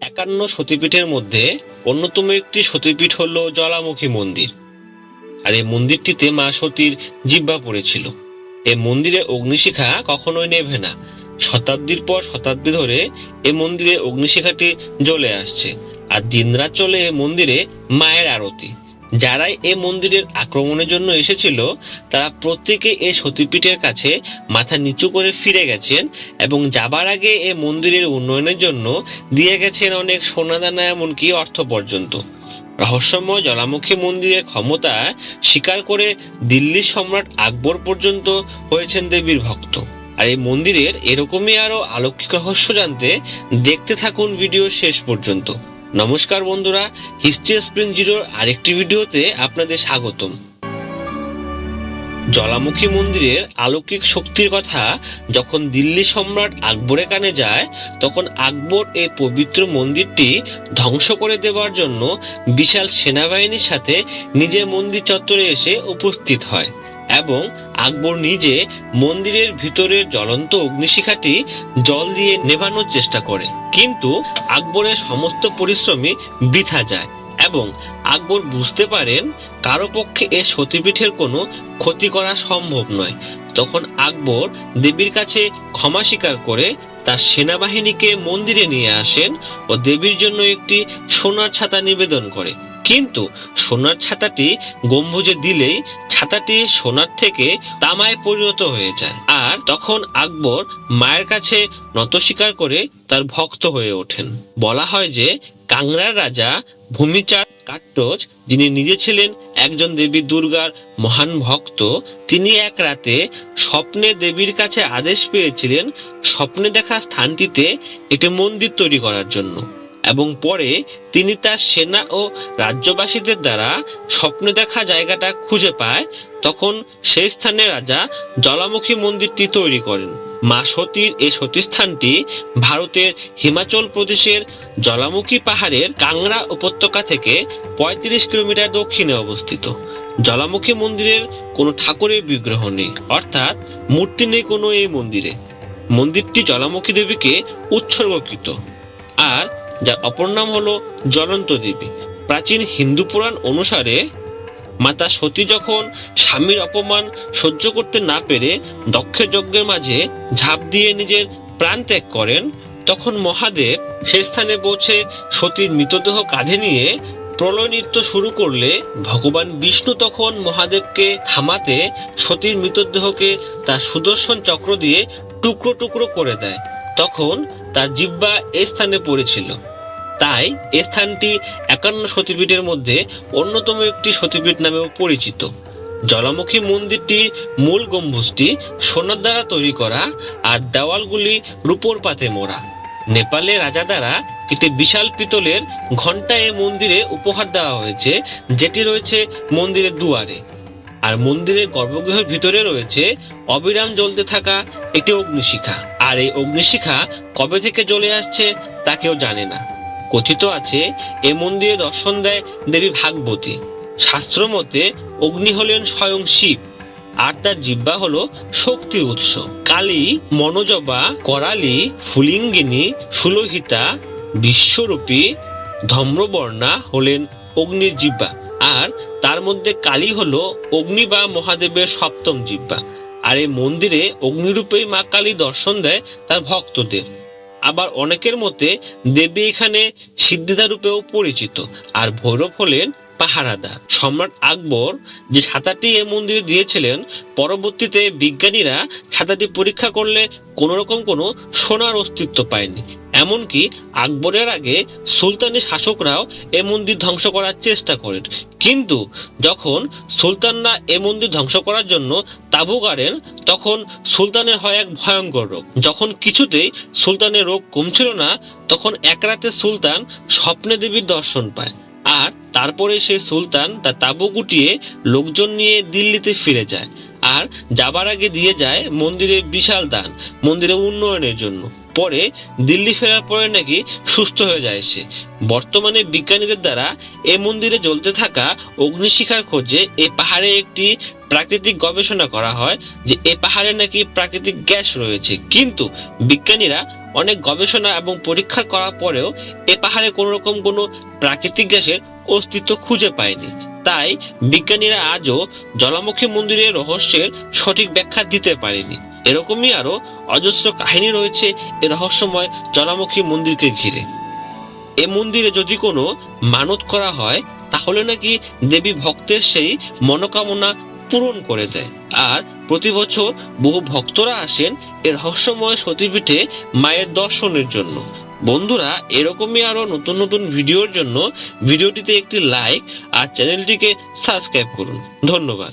একান্ন সতীপীঠের মধ্যে অন্যতম একটি সতীপীঠ হল জলামুখী মন্দির। আর এই মন্দিরটিতে মা সতীর জিব্বা পড়েছিল। এই মন্দিরে অগ্নিশিখা কখনোই নেভে না। শতাব্দীর পর শতাব্দী ধরে এ মন্দিরে অগ্নিশিখাটি জ্বলে আসছে। আর দিনরাত চলে এ মন্দিরে মায়ের আরতি। যারাই এ মন্দিরের আক্রমণের জন্য এসেছিল, তারা প্রত্যেকে এ সতীপীঠের কাছে মাথা নিচু করে ফিরে গেছেন এবং যাবার আগে এ মন্দিরের উন্নয়নের জন্য দিয়ে গেছেন অনেক সোনাদানা এমনকি অর্থ পর্যন্ত। রহস্যময় জলামুখী মন্দিরের ক্ষমতা স্বীকার করে দিল্লির সম্রাট আকবর পর্যন্ত হয়েছেন দেবীর ভক্ত। আর এই মন্দিরের এরকমই আরও আলৌকিক রহস্য জানতে দেখতে থাকুন ভিডিও শেষ পর্যন্ত। নমস্কার বন্ধুরা, হিস্ট্রি স্প্রিং জিরোর আরেকটি ভিডিওতে আপনাদের স্বাগতম। জলামুখী মন্দিরের আলৌকিক শক্তির কথা যখন দিল্লি সম্রাট আকবরের কানে যায়, তখন আকবর এই পবিত্র মন্দিরটি ধ্বংস করে দেওয়ার জন্য বিশাল সেনাবাহিনীর সাথে নিজে মন্দির চত্বরে এসে উপস্থিত হয়। এবং আকবর নিজে মন্দিরের ভিতরের জ্বলন্ত অগ্নিশিখাটি জল দিয়ে নেভানোর চেষ্টা করে কিন্তু আকবরের সমস্ত পরিশ্রমই বৃথা যায় এবং আকবর বুঝতে পারেন কারও পক্ষে এ সতীপীঠের কোনো ক্ষতি করা সম্ভব নয়। তখন আকবর দেবীর কাছে ক্ষমা স্বীকার করে তার সেনাবাহিনীকে মন্দিরে নিয়ে আসেন ও দেবীর জন্য একটি সোনার ছাতা নিবেদন করে। কিন্তু সোনার ছাতাটি গম্বুজে দিলেই ছাতাটি সোনার থেকে তামায় পরিণত হয়ে যায়। আর তখন আকবর মায়ের কাছে নত স্বীকার করে তার ভক্ত হয়ে ওঠেন। বলা হয় যে কাংড়ার রাজা ভূমিচাঁদ কাট্টজ, যিনি নিজে ছিলেন একজন দেবী দুর্গার মহান ভক্ত, তিনি এক রাতে স্বপ্নে দেবীর কাছে আদেশ পেয়েছিলেন স্বপ্নে দেখা স্থানটিতে একটি মন্দির তৈরি করার জন্য। এবং পরে তিনি তার সেনা ও রাজ্যবাসীদের দ্বারা স্বপ্নে দেখা জায়গাটা খুঁজে পায়, তখন সেই স্থানে রাজা জলামুখী মন্দিরটি তৈরি করেন। মা সতীর এই সতীস্থানটি ভারতের হিমাচল প্রদেশের জলামুখী পাহাড়ের কাংড়া উপত্যকা থেকে পঁয়ত্রিশ কিলোমিটার দক্ষিণে অবস্থিত। জলামুখী মন্দিরের কোনো ঠাকুরের বিগ্রহ নেই, অর্থাৎ মূর্তি নেই কোনো এই মন্দিরে। মন্দিরটি জলামুখী দেবীকে উৎসর্গকৃত। আর যার অপর নাম হলো জ্বলন্ত দেবী। প্রাচীন হিন্দু পুরাণ অনুসারে মাতা সতী যখন স্বামীর অপমান সহ্য করতে না পেরে দক্ষের যজ্ঞের মাঝে ঝাঁপ দিয়ে নিজের প্রাণ ত্যাগ করেন, তখন মহাদেব সে স্থানে পৌঁছে সতীর মৃতদেহ কাঁধে নিয়ে প্রলয় নৃত্য শুরু করলে ভগবান বিষ্ণু তখন মহাদেবকে থামাতে সতীর মৃতদেহকে তার সুদর্শন চক্র দিয়ে টুকরো টুকরো করে দেয়। তখন তার জিব্বা এ স্থানে পড়েছিল। তাই এ স্থানটি একান্ন সতীপীঠের মধ্যে অন্যতম একটি সতীপীঠ নামেও পরিচিত। জলামুখী মন্দিরটি মূল গম্বুজটি সোনার দ্বারা তৈরি করা আর দেওয়ালগুলি রূপোর পাতে মোড়া। নেপালে রাজা দ্বারা একটি বিশাল পিতলের ঘণ্টা এই মন্দিরে উপহার দেওয়া হয়েছে, যেটি রয়েছে মন্দিরের দুয়ারে। আর মন্দিরের গর্ভগৃহের ভিতরে রয়েছে অবিরাম জ্বলতে থাকা একটি অগ্নিশিখা। আর এই অগ্নিশিখা কবে থেকে জ্বলে আসছে তা কেউ জানে না। কথিত আছে, এ মন্দিরে দর্শন দেয় দেবী ভাগবতী। শাস্ত্র মতে অগ্নি হলেন স্বয়ং শিব, আর তার জিব্বা হলো শক্তির উৎস। কালী, মনোজবা, করালি, ফুলিঙ্গিনী, সুলোহিতা, বিশ্বরূপী, ধম্রবর্ণা হলেন অগ্নির জিব্বা আর তার মধ্যে কালী হলো অগ্নি বা মহাদেবের সপ্তম জিব্বা আর এই মন্দিরে অগ্নিরূপেই মা কালী দর্শন দেয় তার ভক্তদের। আবার অনেকের মতে দেবী এখানে সিদ্ধিদা রূপেও পরিচিত। আর ভৈরব হলেন পাহারাদার। সম্রাট আকবর যে ছাতাটি এ মন্দিরে দিয়েছিলেন, পরবর্তীতে বিজ্ঞানীরা ছাতাটি পরীক্ষা করলে কোনো রকম কোনো সোনার অস্তিত্ব পায়নি। এমনকি আকবরের আগে সুলতানি শাসকরাও এ মন্দির ধ্বংস করার চেষ্টা করেন। কিন্তু যখন সুলতানরা এ মন্দির ধ্বংস করার জন্য তাবু গাড়েন, তখন সুলতানের হয় এক ভয়ঙ্কর রোগ। যখন কিছুতেই সুলতানের রোগ কমছিল না, তখন এক রাতে সুলতান স্বপ্নে দেবীর দর্শন পায়। আর তারপরে সে সুলতান তার তাবু গুটিয়ে লোকজন নিয়ে দিল্লিতে ফিরে যায় আর যাবার আগে দিয়ে যায় মন্দিরের বিশাল দান মন্দিরের উন্নয়নের জন্য। পরে দিল্লি ফেরার পরে নাকি সুস্থ হয়ে যায় সে। বর্তমানে বিজ্ঞানীদের দ্বারা এ মন্দিরে জ্বলতে থাকা অগ্নিশিখার খোঁজে এ পাহাড়ে একটি প্রাকৃতিক গবেষণা করা হয় যে এ পাহাড়ে নাকি প্রাকৃতিক গ্যাস রয়েছে। কিন্তু বিজ্ঞানীরা অনেক গবেষণা এবং পরীক্ষা করার পরেও এ পাহাড়ে কোনো রকম কোনো প্রাকৃতিক গ্যাসের অস্তিত্ব খুঁজে পায়নি। তাই বিজ্ঞানীরা আজও জলামুখী মন্দিরের রহস্যের সঠিক ব্যাখ্যা দিতে পারেনি। এরকমই আরও অজস্র কাহিনী রয়েছে এ রহস্যময় জলামুখী মন্দিরকে ঘিরে। এ মন্দিরে যদি কোনো মানত করা হয়, তাহলে নাকি দেবী ভক্তের সেই মনোকামনা পূরণ করে দেয়। আর প্রতি বছর বহু ভক্তরা আসেন এর রহস্যময় সতীপীঠে মায়ের দর্শনের জন্য। বন্ধুরা, এরকমই আরও নতুন নতুন ভিডিওর জন্য ভিডিওটিতে একটি লাইক আর চ্যানেলটিকে সাবস্ক্রাইব করুন। ধন্যবাদ।